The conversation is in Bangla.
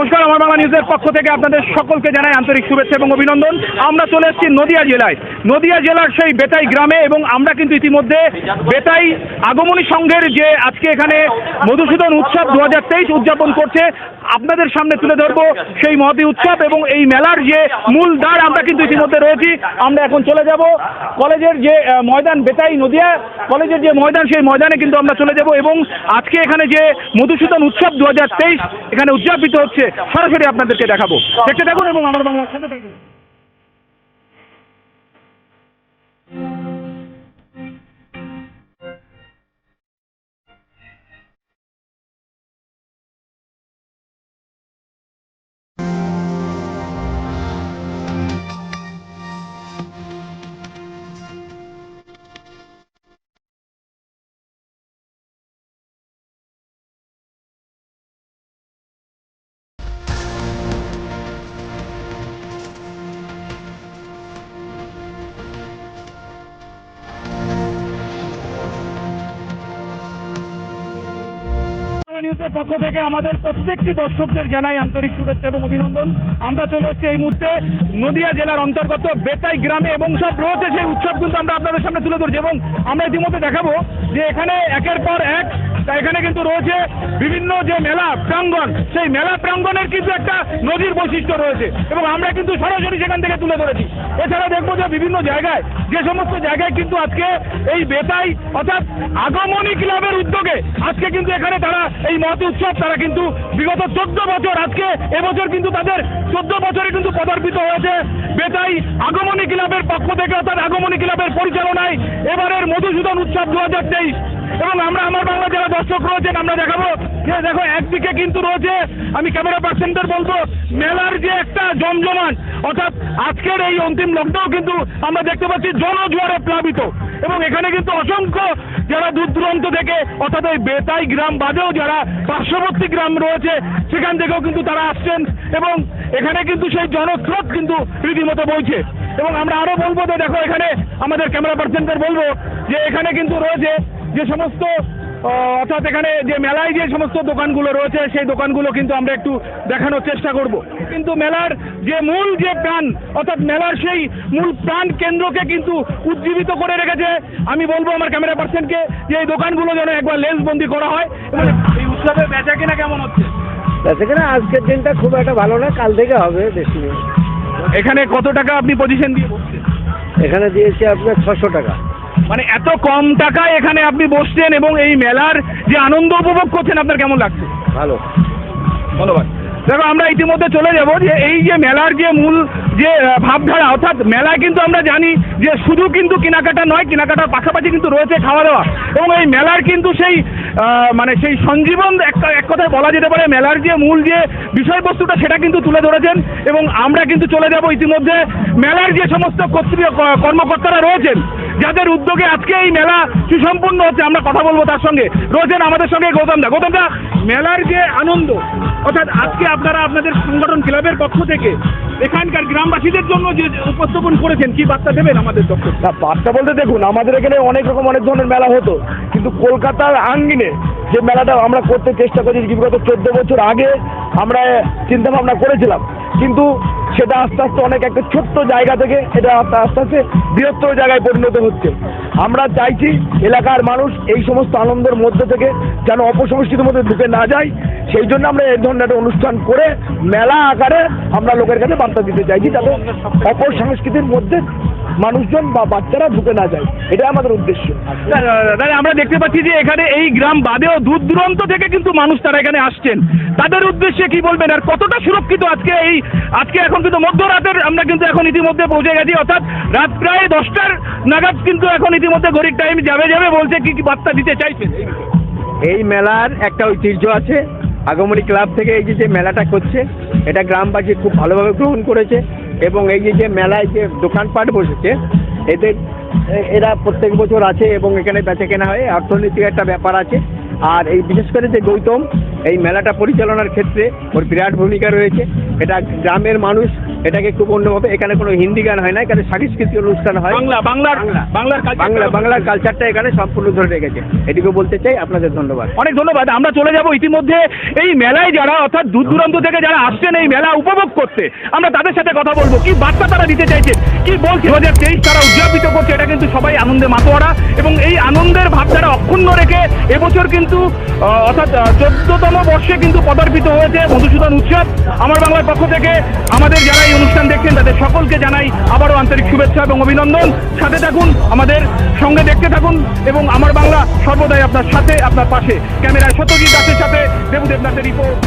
নমস্কার, আমার বাংলা নিউজের পক্ষ থেকে আপনাদের সকলকে জানাই আন্তরিক শুভেচ্ছা এবং অভিনন্দন। আমরা চলে এসেছি নদিয়া জেলায়। নদিয়া জেলার সেই বেতাই গ্রামে এবং আমরা কিন্তু ইতিমধ্যে বেতাই আগমনী সংঘের যে আজকে এখানে মধুসূদন উৎসব দু হাজার তেইশ উদযাপন করছে আপনাদের সামনে তুলে ধরবো সেই মহতি উৎসব এবং এই মেলার যে মূল দ্বার আমরা কিন্তু ইতিমধ্যে রয়েছি। আমরা এখন চলে যাব কলেজের যে ময়দান বেতাই নদিয়া। কলেজের যে ময়দান, সেই ময়দানে কিন্তু আমরা চলে যাব এবং আজকে এখানে যে মধুসূদন উৎসব দু হাজার তেইশ এখানে উদযাপিত হচ্ছে, সরাসরি আপনাদেরকে দেখাবো। দেখতে থাকুন এবং আমার বাংলার সাথে থাকুন নিউজের পক্ষ থেকে আমাদের প্রত্যেকটি দর্শকদের জানাই আন্তরিক শুভেচ্ছা এবং অভিনন্দন। আমরা চলে এসেছি এই মুহূর্তে নদিয়া জেলার অন্তর্গত বেতাই গ্রামে এবং সব রয়েছে সেই উৎসব কিন্তু আমরা আপনাদের সামনে তুলে ধরছি এবং আমরা ইতিমধ্যে দেখাবো যে এখানে একের পর এক তা এখানে কিন্তু রয়েছে বিভিন্ন যে মেলা প্রাঙ্গণ, সেই মেলা প্রাঙ্গণের কিন্তু একটা নদীর বৈশিষ্ট্য রয়েছে এবং আমরা কিন্তু সরাসরি সেখান থেকে তুলে ধরেছি। এছাড়া দেখব যে বিভিন্ন জায়গায়, যে সমস্ত জায়গায় কিন্তু আজকে এই বেতাই অর্থাৎ আগমনী ক্লাবের উদ্যোগে আজকে কিন্তু এখানে তারা এই মহতি উৎসব তারা কিন্তু বিগত চোদ্দ বছর, আজকে এবছর কিন্তু তাদের চোদ্দ বছরে কিন্তু পদার্পিত হয়েছে। বেতাই আগমনী ক্লাবের পক্ষ থেকে অর্থাৎ আগমনী ক্লাবের পরিচালনায় এবারের মধুসূদন উৎসব দু হাজার তেইশ। এবং আমরা আমার বাংলা যারা দর্শক রয়েছেন, আমরা দেখাবো দেখো, একদিকে কিন্তু রয়েছে, আমি ক্যামেরা পার্সেন্টের বলব, মেলার যে একটা জমজমান অর্থাৎ আজকের এই অন্তিম লোকটাও কিন্তু আমরা দেখতে পাচ্ছি জনজোয়ারে প্লাবিত। এবং এখানে কিন্তু অসংখ্য যারা দূর দূরান্ত থেকে, অর্থাৎ ওই বেতাই গ্রাম বাদেও যারা পার্শ্ববর্তী গ্রাম রয়েছে, সেখান থেকেও কিন্তু তারা আসছেন এবং এখানে কিন্তু সেই জনস্রোত কিন্তু রীতিমতো বইছে। এবং আমরা আরও বলব যে দেখো এখানে আমাদের ক্যামেরা পার্সেন্টদের বলব যে এখানে কিন্তু রয়েছে যে সমস্ত অর্থাৎ এখানে যে মেলায় যে সমস্ত দোকানগুলো রয়েছে সেই দোকানগুলো কিন্তু আমরা একটু দেখানোর চেষ্টা করব। কিন্তু মেলার যে মূল যে প্রাণ অর্থাৎ মেলার সেই মূল প্রাণ কেন্দ্রকে কিন্তু উজ্জীবিত করে রেখেছে আমি বলব আমার ক্যামেরা পার্সনকে যে এই দোকানগুলো যেন একবার লেন্স বন্দি করা হয়। এবং এই উৎসবে বেচা কেনা কেমন হচ্ছে? সেখানে আজকের দিনটা খুব একটা ভালো না কাল থেকে হবে বেশি এখানে কত টাকা আপনি পজিশন দিয়ে এখানে দিয়েছি আপনার ছশো টাকা। মানে এত কম টাকায় এখানে আপনি বসছেন এবং এই মেলার যে আনন্দ উপভোগ করছেন আপনার কেমন লাগছে? ভালো। ধন্যবাদ। দেখো আমরা ইতিমধ্যে চলে যাব যে এই যে মেলার যে মূল যে ভাবধারা, অর্থাৎ মেলায় কিন্তু আমরা জানি যে শুধু কিন্তু কেনাকাটা নয়, কেনাকাটার পাশাপাশি কিন্তু রয়েছে খাওয়া দাওয়া এবং এই মেলার কিন্তু সেই মানে সেই সঞ্জীবন এক কথায় বলা যেতে পারে, মেলার যে মূল যে বিষয়বস্তুটা, সেটা কিন্তু তুলে ধরেছেন। এবং আমরা কিন্তু চলে যাব ইতিমধ্যে মেলার যে সমস্ত কর্মকর্তারা রয়েছেন, যাদের উদ্যোগে আজকে এই মেলা সুসম্পূর্ণ হচ্ছে, আমরা কথা বলব তার সঙ্গে। রয়েছেন আমাদের সঙ্গে গৌতম দা। গৌতম দা, মেলার যে আনন্দ, অর্থাৎ আজকে আপনারা আপনাদের সংগঠন ক্লাবের পক্ষ থেকে এখানকার গ্রামবাসীদের জন্য যে উপস্থাপন করেছেন, কি বার্তা দেবেন আমাদের দপ্তর? না, বার্তা বলতে দেখুন, আমাদের এখানে অনেক রকম, অনেক ধরনের মেলা হতো। কিন্তু কলকাতার আঙ্গিনে যে মেলাটা আমরা করতে চেষ্টা করেছি, বিগত চোদ্দ বছর আগে আমরা চিন্তা ভাবনা করেছিলাম। কিন্তু সেটা আস্তে আস্তে অনেক একটা ছোট্ট জায়গা থেকে এটা আস্তে আস্তে আস্তে বৃহত্তর জায়গায় পরিণত হচ্ছে। আমরা চাইছি এলাকার মানুষ এই সমস্ত আনন্দের মধ্যে থেকে যেন অপসংস্কৃতির মধ্যে ঢুকে না যায়। সেই জন্য আমরা এই ধরনের একটা অনুষ্ঠান করে মেলা আকারে আমরা লোকের কাছে বার্তা দিতে চাইছি যাতে অপর সংস্কৃতির মধ্যে মানুষজন বা বাচ্চারা ঢুকে না যায়। এটাই আমাদের উদ্দেশ্য। দাদা আমরা দেখতে পাচ্ছি যে এখানে এই গ্রাম বাদেও দূর দূরান্ত থেকে কিন্তু মানুষ তারা এখানে আসছেন। তাদের উদ্দেশ্যে কি বলবেন? আর কতটা সুরক্ষিত আজকে এই আজকে এখন কিন্তু মধ্যরাতের আমরা কিন্তু এখন ইতিমধ্যে পৌঁছে গেছি অর্থাৎ রাত প্রায় দশটার নাগাদ কিন্তু এখন ইতিমধ্যে ঘড়ির টাইম যাবে যাবে বলছে কি কি বার্তা দিতে চাইছেন? এই মেলার একটা ঐতিহ্য আছে। আগমনী ক্লাব থেকে এই যে যে মেলাটা করছে, এটা গ্রামবাসী খুব ভালোভাবে গ্রহণ করেছে এবং এই যে যে মেলায় যে দোকানপাট বসেছে, এদের এরা প্রত্যেক বছর আছে এবং এখানে বেচা কেনা হয় অর্থনৈতিক একটা ব্যাপার আছে। আর এই বিশেষ করে যে গৌতম, এই মেলাটা পরিচালনার ক্ষেত্রে ওর বিরাট ভূমিকা রয়েছে। এটা গ্রামের মানুষ এটাকে খুব অন্যভাবে এখানে কোনো হিন্দি গান হয় না এখানে সাংস্কৃতিক অনুষ্ঠান হয়। বাংলা বাংলার বাংলার বাংলা বাংলার কালচারটা এখানে সম্পূর্ণ ধরে রেখেছে। এটিকে বলতে চাই আপনাদের ধন্যবাদ। অনেক ধন্যবাদ। আমরা চলে যাব ইতিমধ্যে এই মেলায় যারা অর্থাৎ দূর দূরান্ত থেকে যারা আসছেন এই মেলা উপভোগ করতে আমরা তাদের সাথে কথা বলব। কি বার্তা তারা দিতে চাইছে কি বলছে? দু হাজার তেইশ তারা উদযাপিত করছে এটা কিন্তু সবাই আনন্দে মাতোয়ারা। এবং এই আনন্দের ভাবধারা অক্ষুণ্ণ রেখে এবছর কিন্তু অর্থাৎ চোদ্দতম বর্ষে কিন্তু পদার্পিত হয়েছে মধুসূদন উৎসব। আমার বাংলার পক্ষ থেকে আমাদের যারা এই অনুষ্ঠান দেখছেন তাদের সকলকে জানাই আবারও আন্তরিক শুভেচ্ছা এবং অভিনন্দন। সাথে থাকুন, আমাদের সঙ্গে দেখতে থাকুন এবং আমার বাংলা সর্বদাই আপনার সাথে, আপনার পাশে। ক্যামেরায় সত্যজিৎ দাসের সাথে দেবুদেবনাথের রিপোর্ট